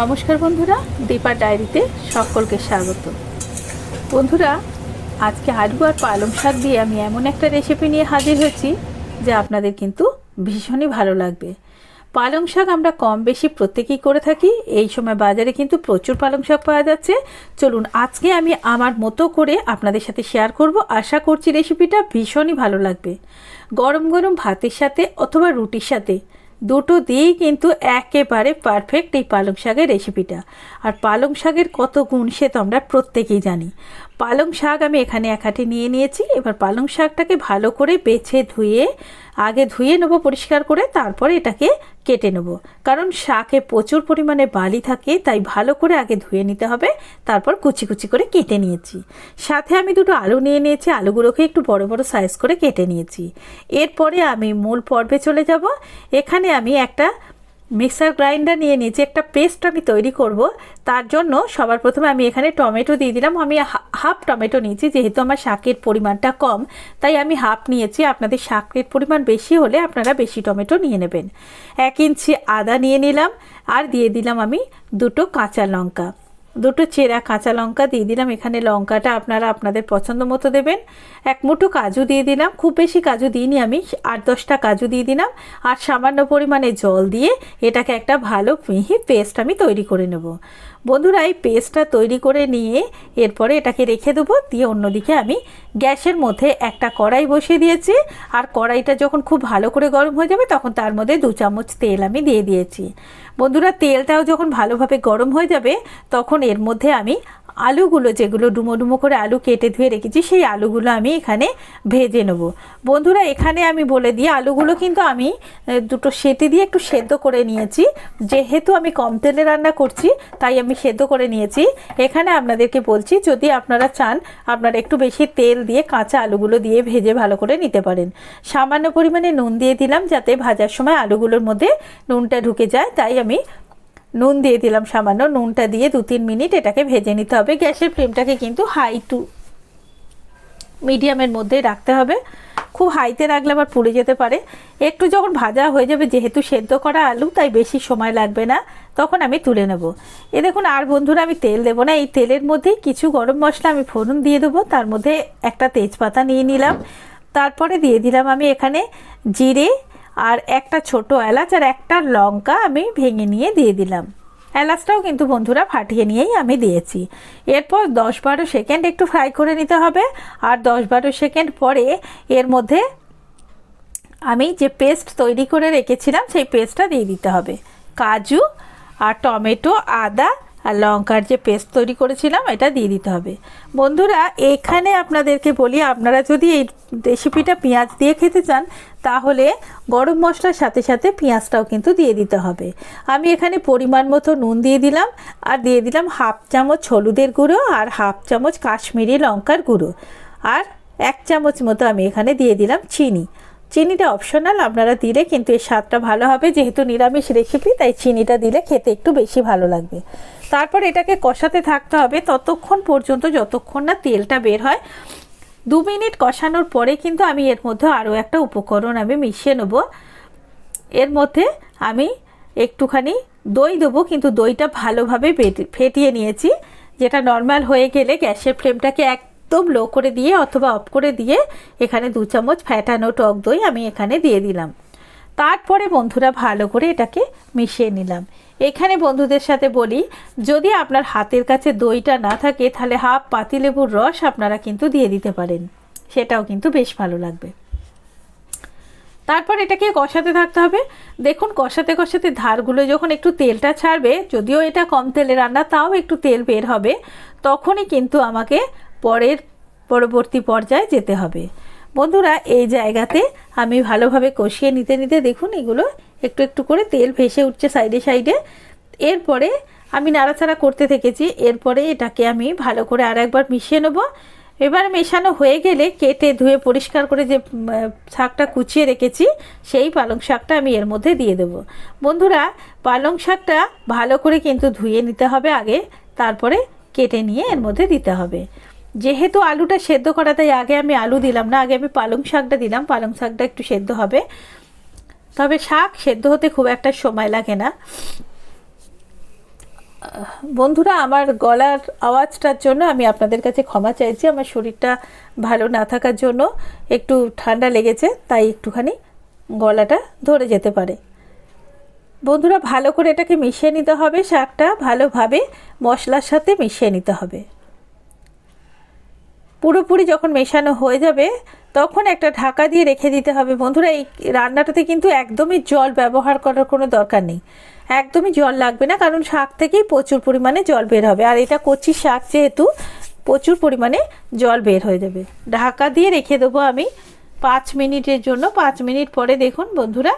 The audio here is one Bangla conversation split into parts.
নমস্কার বন্ধুরা, দীপা ডায়েরিতে সকলকে স্বাগত। বন্ধুরা, আজকে আলু আর পালং শাক দিয়ে আমি এমন একটা রেসিপি নিয়ে হাজির হয়েছি যা আপনাদের কিন্তু ভীষণই ভালো লাগবে। পালং শাক আমরা কম বেশি প্রত্যেকেই করে থাকি, এই সময় বাজারে কিন্তু প্রচুর পালং শাক পাওয়া যাচ্ছে। চলুন, আজকে আমি আমার মতো করে আপনাদের সাথে শেয়ার করব। আশা করছি রেসিপিটা ভীষণই ভালো লাগবে। গরম গরম ভাতের সাথে অথবা রুটির সাথে দুটো দিয়েই কিন্তু একেবারে পারফেক্ট এই পালং শাকের রেসিপিটা আর পালং শাকের কত গুণ সে তো আমরা প্রত্যেকেই জানি। পালং শাক আমি এখানে এক হাঁটি নিয়ে নিয়েছি। এবার পালং শাকটাকে ভালো করে বেছে ধুয়ে, আগে ধুয়ে নেব পরিষ্কার করে, তারপরে এটাকে কেটে নেব। কারণ শাকে প্রচুর পরিমাণে বালি থাকে, তাই ভালো করে আগে ধুয়ে নিতে হবে। তারপর কুচি কুচি করে কেটে নিয়েছি। সাথে আমি দুটো আলু নিয়ে নিয়েছি, আলুগুলোকে একটু বড় বড় সাইজ করে কেটে নিয়েছি। এরপরে আমি মূল পর্বে চলে যাব। এখানে আমি একটা মিক্সার গ্রাইন্ডার নিয়ে নিয়েছি একটা পেস্ট আমি তৈরি করব, তার জন্য সবার প্রথমে আমি এখানে টমেটো দিয়ে দিলাম। আমি হাফ টমেটো নিয়েছি, যেহেতু আমার শাকের পরিমাণটা কম, তাই আমি হাফ নিয়েছি। আপনাদের শাকের পরিমাণ বেশি হলে আপনারা বেশি টমেটো নিয়ে নেবেন। এক ইঞ্চি আদা নিয়ে নিলাম, আর দিয়ে দিলাম আমি দুটো কাঁচা লঙ্কা। দুটো চেরা কাঁচা লঙ্কা দিয়ে দিলাম। এখানে লঙ্কাটা আপনারা আপনাদের পছন্দ মতো দেবেন। এক মুঠো কাজু দিয়ে দিলাম। খুব বেশি কাজু দিইনি আমি, আট দশটা কাজু দিয়ে দিলাম। আর সামান্য পরিমাণে জল দিয়ে এটাকে একটা ভালো মিহি পেস্ট আমি তৈরি করে নেব। বন্ধুরা, এই পেস্টটা তৈরি করে নিয়ে এরপরে এটাকে রেখে দেবো। দিয়ে অন্যদিকে আমি গ্যাসের মধ্যে একটা কড়াই বসিয়ে দিয়েছি। আর কড়াইটা যখন খুব ভালো করে গরম হয়ে যাবে, তখন তার মধ্যে দু চামচ তেল আমি দিয়ে দিয়েছি। বন্ধুরা তেলটাও যখন ভালোভাবে গরম হয়ে যাবে তখন এর মধ্যে আমি আলুগুলো, যেগুলো ডুমো ডুমো করে আলু কেটে ধুয়ে রেখেছি, সেই আলুগুলো আমি এখানে ভেজে নেব। বন্ধুরা, এখানে আমি বলে দিই, আলুগুলো কিন্তু আমি দুটো সেটি দিয়ে একটু সেদ্ধ করে নিয়েছি। যেহেতু আমি কম তেলে রান্না করছি, তাই আমি সেদ্ধ করে নিয়েছি। এখানে আপনাদেরকে বলছি, যদি আপনারা চান, আপনারা একটু বেশি তেল দিয়ে কাঁচা আলুগুলো দিয়ে ভেজে ভালো করে নিতে পারেন। সামান্য পরিমাণে নুন দিয়ে দিলাম, যাতে ভাজার সময় আলুগুলোর মধ্যে নুনটা ঢুকে যায়, তাই আমি নুন দিয়ে দিলাম সামান্য, নুনটা দিয়ে দু তিন মিনিট এটাকে ভেজে নিতে হবে। গ্যাসের ফ্লেমটাকে কিন্তু হাই টু মিডিয়ামের মধ্যে রাখতে হবে। খুব হাইতে রাখলে আবার পুড়ে যেতে পারে। একটু যখন ভাজা হয়ে যাবে, যেহেতু সেদ্ধ করা আলু, তাই বেশি সময় লাগবে না। তখন আমি তুলে নেব। এ দেখুন, আর বন্ধুরা, আমি তেল দেবো না। এই তেলের মধ্যেই কিছু গরম মশলা আমি ফোড়ন দিয়ে দেবো। তার মধ্যে একটা তেজপাতা নিয়ে নিলাম। তারপরে দিয়ে দিলাম আমি এখানে জিরে আর একটা ছোট এলাচ আর একটা লঙ্কা আমি ভেঙে নিয়ে দিয়ে দিলাম। এলাচটাও কিন্তু বন্ধুরা ফাটিয়ে নিয়েই আমি দিয়েছি। এরপর দশ বারো সেকেন্ড একটু ফ্রাই করে নিতে হবে আর দশ বারো সেকেন্ড পরে এর মধ্যে আমি যে পেস্ট তৈরি করে রেখেছিলাম সেই পেস্টটা দিয়ে দিতে হবে। কাজু আর টমেটো, আদা আর লঙ্কার যে পেস্ট তৈরি করেছিলাম, এটা দিয়ে দিতে হবে। বন্ধুরা, এখানে আপনাদেরকে বলি, আপনারা যদি এই রেসিপিটা পেঁয়াজ দিয়ে খেতে চান, তাহলে গরম মশলার সাথে সাথে পেঁয়াজটাও কিন্তু দিয়ে দিতে হবে। আমি এখানে পরিমাণ মতো নুন দিয়ে দিলাম, আর দিয়ে দিলাম হাফ চামচ হলুদের গুঁড়ো আর হাফ চামচ কাশ্মীরি লঙ্কার গুঁড়ো। আর এক চামচ মতো আমি এখানে দিয়ে দিলাম চিনি। চিনিটা অপশনাল আপনারা দিলে কিন্তু এর স্বাদটা ভালো হবে, যেহেতু নিরামিষ রেসিপি তাই চিনিটা দিলে খেতে একটু বেশি ভালো লাগবে। তারপর এটাকে কষাতে থাকতে হবে ততক্ষণ পর্যন্ত, যতক্ষণ না তেলটা বের হয়। দু মিনিট কষানোর পরে কিন্তু আমি এর মধ্যে আরও একটা উপকরণ আমি মিশিয়ে নেব। এর মধ্যে আমি একটুখানি দই দেবো, কিন্তু দইটা ভালোভাবে ফেটিয়ে নিয়েছি। যেটা নর্মাল হয়ে গেলে গ্যাসের ফ্লেমটাকে একদম লো করে দিয়ে অথবা অফ করে দিয়ে এখানে দু চামচ ফ্যাটানো টক দই আমি এখানে দিয়ে দিলাম। তারপরে বন্ধুরা ভালো করে এটাকে মিশিয়ে নিলাম। এখানে বন্ধুদের সাথে বলি, যদি আপনার হাতের কাছে দইটা না থাকে, তাহলে হাফ পাতিলেবুর রস আপনারা কিন্তু দিয়ে দিতে পারেন। সেটাও কিন্তু বেশ ভালো লাগবে। তারপর এটাকে কষাতে থাকতে হবে। দেখুন, কষাতে কষাতে ধারগুলো যখন একটু তেলটা ছাড়বে, যদিও এটা কম তেলে রান্না, তাও একটু তেল বের হবে, তখনই কিন্তু আমাকে পরের পরবর্তী পর্যায়ে যেতে হবে। বন্ধুরা, এই জায়গাতে আমি ভালোভাবে কষিয়ে নিতে নিতে দেখুন, এগুলো একটু একটু করে তেল ভেসে উঠছে সাইডে সাইডে। এরপরে আমি নাড়াচাড়া করতে থেকেছি, এরপরে এটাকে আমি ভালো করে আর একবার মিশিয়ে নেব। এবার মেশানো হয়ে গেলে কেটে ধুয়ে পরিষ্কার করে যে শাকটা কুচিয়ে রেখেছি, সেই পালং শাকটা আমি এর মধ্যে দিয়ে দেবো। বন্ধুরা, পালং শাকটা ভালো করে কিন্তু ধুয়ে নিতে হবে আগে, তারপরে কেটে নিয়ে এর মধ্যে দিতে হবে। যেহেতু আলুটা সেদ্ধ করা, তাই আগে আমি আলু দিলাম না, আগে আমি পালং শাকটা দিলাম, পালং শাকটা একটু সেদ্ধ হবে। তবে শাক সেদ্ধ হতে খুব একটা সময় লাগে না। বন্ধুরা, আমার গলার আওয়াজটার জন্য আমি আপনাদের কাছে ক্ষমা চাইছি। আমার শরীরটা ভালো না থাকার জন্য একটু ঠান্ডা লেগেছে, তাই একটুখানি গলাটা ধরে যেতে পারে। বন্ধুরা, ভালো করে এটাকে মিশিয়ে নিতে হবে শাকটা, ভালোভাবে মশলার সাথে মিশিয়ে নিতে হবে। পুরোপুরি যখন মেশানো হয়ে যাবে, তখন একটা ঢাকা দিয়ে রেখে দিতে হবে। বন্ধুরা, এই রান্নাটাতে কিন্তু একদমই জল ব্যবহার করার কোনো দরকার নেই। একদমই জল লাগবে না, কারণ শাক থেকেই প্রচুর পরিমাণে জল বের হবে। আর এটা কচি শাক যেহেতু, প্রচুর পরিমাণে জল বের হয়ে যাবে। ঢাকা দিয়ে রেখে দেবো আমি পাঁচ মিনিটের জন্য। পাঁচ মিনিট পরে দেখুন বন্ধুরা,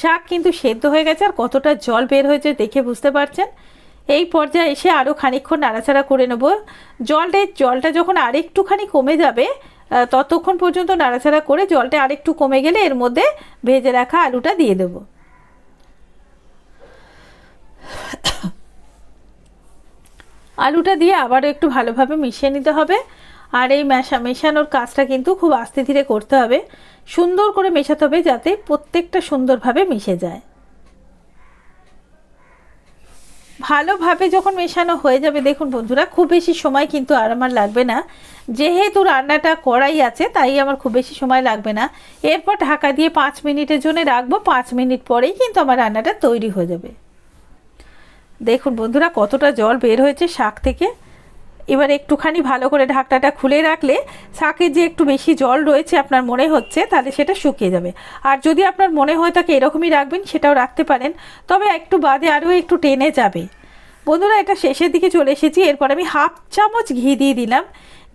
শাক কিন্তু সেদ্ধ হয়ে গেছে আর কতটা জল বের হয়েছে দেখে বুঝতে পারছেন? এই পর্যায়ে এসে আরও খানিকক্ষণ নাড়াচাড়া করে নেব। জলটা জলটা যখন আরেকটুখানি কমে যাবে ততক্ষণ পর্যন্ত নাড়াচাড়া করে জলটা আরেকটু কমে গেলে এর মধ্যে ভেজে রাখা আলুটা দিয়ে দেব। আলুটা দিয়ে আবারও একটু ভালোভাবে মিশিয়ে নিতে হবে। আর এই মেশা, মেশানোর কাজটা কিন্তু খুব আস্তে ধীরে করতে হবে। সুন্দর করে মেশাতে হবে যাতে প্রত্যেকটা সুন্দরভাবে মিশে যায়। ভালোভাবে যখন মেশানো হয়ে যাবে, দেখুন বন্ধুরা, খুব বেশি সময় কিন্তু আর আমার লাগবে না। যেহেতু রান্নাটা করাই আছে, তাই আমার খুব বেশি সময় লাগবে না। এরপর ঢাকা দিয়ে পাঁচ মিনিটের জন্য রাখব। পাঁচ মিনিট পরেই কিন্তু আমার রান্নাটা তৈরি হয়ে যাবে। দেখুন বন্ধুরা, কতটা জল বের হয়েছে শাক থেকে। এবার একটুখানি ভালো করে ঢাকনাটা খুলে রাখলে শাকে যে একটু বেশি জল রয়েছে আপনার মনে হচ্ছে, তাহলে সেটা শুকিয়ে যাবে। আর যদি আপনার মনে হয় তাকে এরকমই রাখবেন, সেটাও রাখতে পারেন। তবে একটু বাদে আরও একটু টেনে যাবে। বন্ধুরা, এটা শেষের দিকে চলে এসেছি। এরপর আমি হাফ চামচ ঘি দিয়ে দিলাম।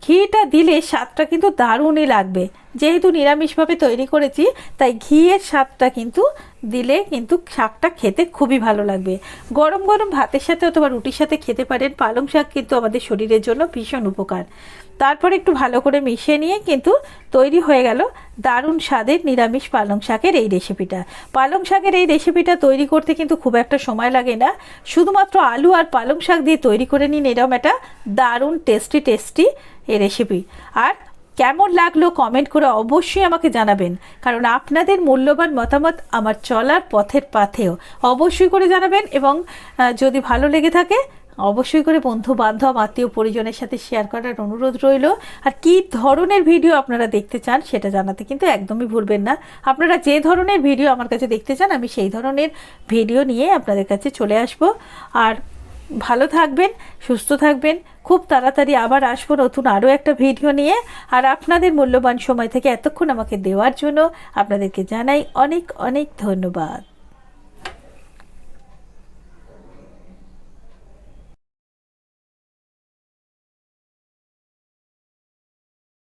ঘিটা দিলে স্বাদটা কিন্তু দারুণই লাগবে। যেহেতু নিরামিষভাবে তৈরি করেছি, তাই ঘিয়ের স্বাদটা কিন্তু দিলে কিন্তু শাকটা খেতে খুবই ভালো লাগবে। গরম গরম ভাতের সাথে অথবা রুটির সাথে খেতে পারেন। পালং শাক কিন্তু আমাদের শরীরের জন্য ভীষণ উপকার। তারপর একটু ভালো করে মিশিয়ে নিয়ে কিন্তু তৈরি হয়ে গেল দারুণ স্বাদের নিরামিষ পালং শাকের এই রেসিপিটা। পালং শাকের এই রেসিপিটা তৈরি করতে কিন্তু খুব একটা সময় লাগে না। শুধুমাত্র আলু আর পালং শাক দিয়ে তৈরি করে নিন এরকম একটা দারুণ টেস্টি টেস্টি এই রেসিপি। আর কেমন লাগল কমেন্ট করে অবশ্যই আমাকে জানাবেন। কারণ আপনাদের মূল্যবান মতামত আমার চলার পথের পাথেও অবশ্যই করে জানাবেন এবং যদি ভালো লেগে থাকে, অবশ্যই করে বন্ধু বান্ধব আত্মীয় পরিজনের সাথে শেয়ার করার অনুরোধ রইল। আর কী ধরনের ভিডিও আপনারা দেখতে চান সেটা জানাতে কিন্তু একদমই ভুলবেন না। আপনারা যে ধরনের ভিডিও আমার কাছে দেখতে চান, আমি সেই ধরনের ভিডিও নিয়ে আপনাদের কাছে চলে আসব। আর ভালো থাকবেন, সুস্থ থাকবেন। খুব তাড়াতাড়ি আবার আসব নতুন আরও একটা ভিডিও নিয়ে। আর আপনাদের মূল্যবান সময় থেকে এতক্ষণ আমাকে দেওয়ার জন্য আপনাদেরকে জানাই অনেক অনেক ধন্যবাদ।